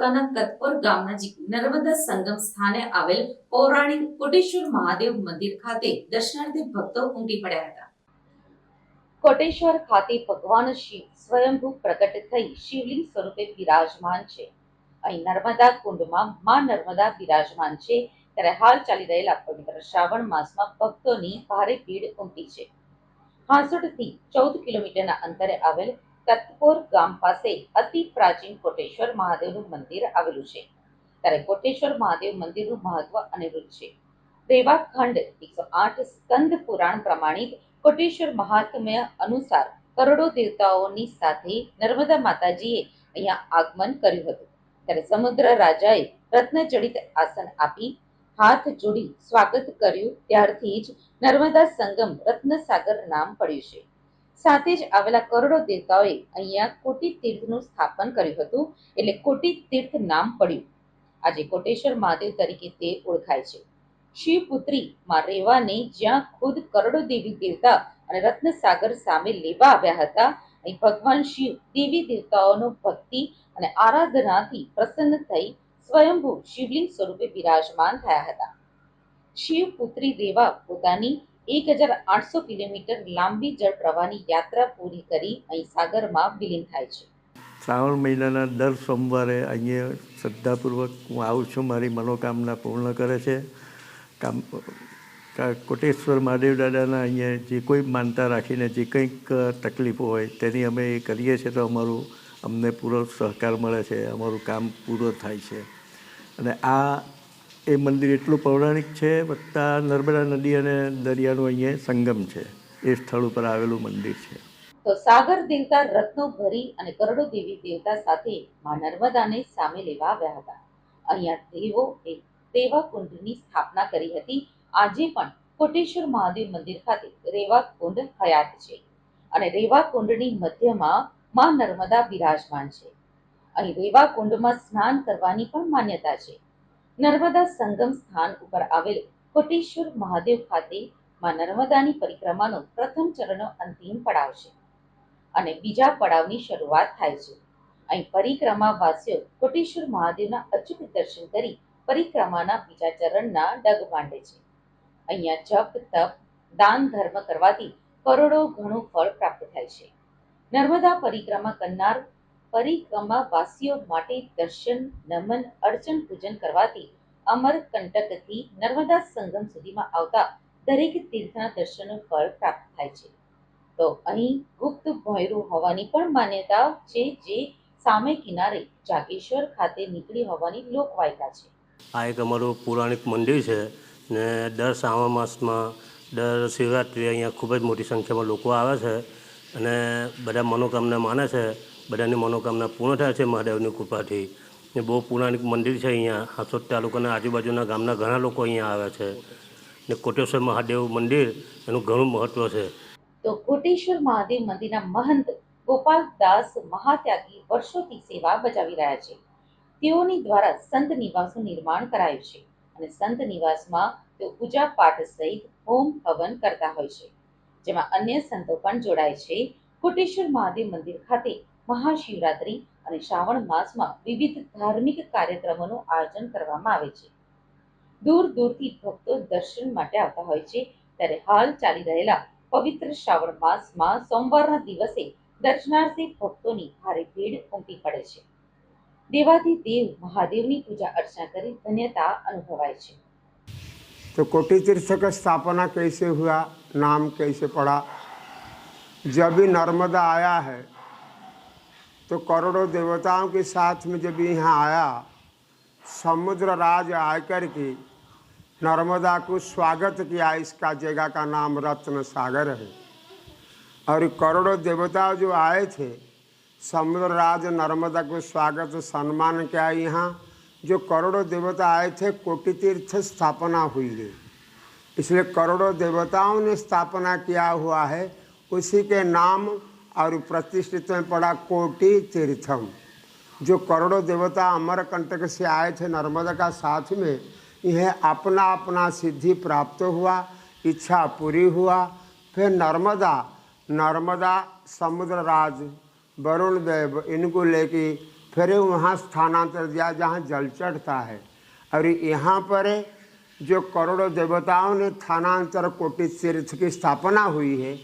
તાલુકાના કતપુર ગામ નજીક નર્મદા સંગમ સ્થાને આવેલ પૌરાણિક કોટેશ્વર મહાદેવ મંદિર ખાતે દર્શનાર્થી ભક્તો ઉમટી પડ્યા હતા. કોટેશ્વર ખાતે ભગવાન શિવ સ્વયંભૂ પ્રગટ થઈ શિવલિંગ સ્વરૂપે બિરાજમાન છે. અહીં નર્મદા કુંડમાં માં નર્મદા બિરાજમાન છે. ત્યારે હાલ ચાલી રહેલા પવિત્ર શ્રાવણ માસમાં ભક્તોની ભારે ભીડ ઉમટી છે. હાંસોડથી ચૌદ કિલોમીટરના અંતરે આવેલ કતપોર ગામ પાસે અતિ પ્રાચીન કોટેશ્વર મહાદેવનું મંદિર આવેલું છે. ત્યારે કોટેશ્વર મહાદેવ મંદિરનું મહત્વ અનિરુદ્ધ છે. દેવાખંડ એકસો આઠ સ્કંદ પુરાણ પ્રમાણિત કોટેશ્વર મહાત્મ્ય અનુસાર કરોડો દેવતાઓની સાથે નર્મદા માતાજીએ અહીંયા આગમન કર્યું હતું. ત્યારે સમુદ્ર રાજાએ રત્નજડિત આસન આપી, હાથ જોડી સ્વાગત કર્યું. ત્યારથી જ નર્મદા સંગમ રત્નસાગર નામ પડ્યું છે. સાથે જ આવેલા કરોડો દેવતાઓએ અહીંયા કોટી તીર્થનું સ્થાપન કર્યું હતું, એટલે કોટી તીર્થ નામ પડ્યું. આજે કોટેશ્વર મહાદેવ તરીકે તે ઓળખાય છે. શિવપુત્રી માં રેવાને જ્યાં ખુદ કરોડો દેવી દેવતા અને રત્નસાગર સામે લેવા આવ્યા હતા, અહીં ભગવાન શિવ દેવી દેવતાઓનો ભક્તિ અને આરાધનાથી પ્રસન્ન થઈ સ્વયંભૂ શિવલિંગ સ્વરૂપે બિરાજમાન થયા હતા. શિવપુત્રી રેવા પોતાની એક હજાર આઠસો કિલોમીટર લાંબી જળ પ્રવાહની યાત્રા પૂરી કરી અહીં સાગરમાં વિલીન થાય છે. શ્રાવણ મહિનાના દર સોમવારે અહીંયા શ્રદ્ધાપૂર્વક હું આવું છું, મારી મનોકામના પૂર્ણ કરે છે. કામ કોટેશ્વર મહાદેવ દાદાના અહીંયા જે કોઈ માનતા રાખીને જે કંઈક તકલીફો હોય તેની અમે એ કરીએ છીએ તો અમારું, અમને પૂરો સહકાર મળે છે, અમારું કામ પૂરું થાય છે. અને આ એ મંદિર એટલું પૌરાણિક છે, વત્તા નર્મદા નદી અને દરિયાનો અહીંયા સંગમ છે. એ સ્થળ ઉપર આવેલું મંદિર છે. તો સાગર, દેવતા, રત્નો ભરી અને કરોડો દેવી, દેવતા સાથે મા નર્મદાને સામે લેવા આવ્યા હતા. અહીંયા દેવો એક દેવા કુંડની સ્થાપના કરી હતી. આજે પણ કોટેશ્વર મહાદેવ મંદિર ખાતે રેવા કુંડ હયાત છે અને રેવા કુંડની મધ્યમાં મા નર્મદા બિરાજમાન છે. અહીં રેવા કુંડમાં સ્નાન કરવાની પણ માન્યતા છે. નર્મદા સંગમ સ્થાન ઉપર આવેલ કોટેશ્વર મહાદેવ ખાતે માં નર્મદાની પરિક્રમાનો પ્રથમ ચરણનો અંતિમ પડાવ છે અને બીજા પડાવની શરૂઆત થાય છે. અહીં પરિક્રમા વાસીઓ કોટેશ્વર મહાદેવના અચૂક દર્શન કરી પરિક્રમાના બીજા ચરણના ડગ માંડે છે. અહીંયા જપ, તપ, દાન, ધર્મ કરવાથી કરોડો ઘણું ફળ પ્રાપ્ત થાય છે. નર્મદા પરિક્રમા કરનાર પરિક્રમા વાસીઓ માટે દર્શન, નમન, અર્ચન, પૂજન કરવાથી અમરકંટકથી નર્મદા સંગમ સુધીમાં આવતા દરેક તીર્થના દર્શનનું ફળ પ્રાપ્ત થાય છે. તો અહીં ગુપ્ત ભોયરું હોવાની પણ માન્યતા છે જે સામે કિનારે જાગેશ્વર ખાતે નીકળી હોવાની લોકવાયકા છે. આ એક અમારું પૌરાણિક મંદિર છે ને દર શ્રાવણ માસમાં, દર શિવરાત્રિ અહીંયા ખૂબ જ મોટી સંખ્યામાં લોકો આવે છે અને બધા મનોકામના માને છે. બધાની મનોકામના પૂર્ણ થાય છે મહાદેવની કૃપાથી. ને બહુ પૌરાણિક મંદિર છે અહીંયા, હાંસોદ તાલુકાના આજુબાજુના ગામના ઘણા લોકો અહીંયા આવે છે. ને કોટેશ્વર મહાદેવ મંદિર, એનું ઘણું મહત્ત્વ છે. તો કોટેશ્વર મહાદેવ મંદિરના મહંત ગોપાલદાસ મહાત્યાગી વર્ષોથી સેવા બજાવી રહ્યા છે. તેઓની દ્વારા સંત નિવાસનું નિર્માણ કરાયું છે અને સંત નિવાસમાં તેઓ પૂજા પાઠ સહિત હોમ હવન કરતા હોય છે. જેમાં અન્ય સંતો પણ જોડાય છે. કોટેશ્વર મહાદેવ મંદિર ખાતે મહાશિવરાત્રી અને શ્રાવણ માસમાં વિવિધ ધાર્મિક કાર્યક્રમોનું આયોજન કરવામાં આવે છે દૂર દૂરથી ભક્તો દર્શન માટે આવતા હોય છે ત્યારે હાલ ચાલી રહેલા પવિત્ર શ્રાવણ માસમાં સોમવારના દિવસે દર્શનાર્થી ભક્તોની ભારે ભીડ ઉમટી પડે છે દેવાથી દેવ મહાદેવની પૂજા અર્ચના કરી ધન્યતા અનુભવાય છે तो कोटि तीर्थ का स्थापना कैसे हुआ नाम कैसे पड़ा जब भी नर्मदा आया है तो करोड़ों देवताओं के साथ में जब यहाँ आया, समुद्र राज आकर के, नर्मदा को स्वागत किया, इसका जगह का नाम रत्न सागर है। और करोड़ों देवता जो आए थे, समुद्र राज, नर्मदा को स्वागत, सम्मान किया यहाँ, जो करोड़ों देवता आए थे कोटि तीर्थ स्थापना हुई है। इसलिए करोड़ों देवताओं ने स्थापना किया हुआ है, उसी के नाम और प्रतिष्ठित में पड़ा कोटि तीर्थम, जो करोड़ों देवता अमरकंटक से आए थे नर्मदा का साथ में यह अपना अपना सिद्धि प्राप्त हुआ, इच्छा पूरी हुआ। फिर नर्मदा नर्मदा समुद्र राज वरुण देव इनको लेके फिर वहाँ स्थानांतर दिया जहाँ जल चढ़ता है। और यहाँ पर जो करोड़ों देवताओं ने स्थानांतर कोटि तीर्थ की स्थापना हुई है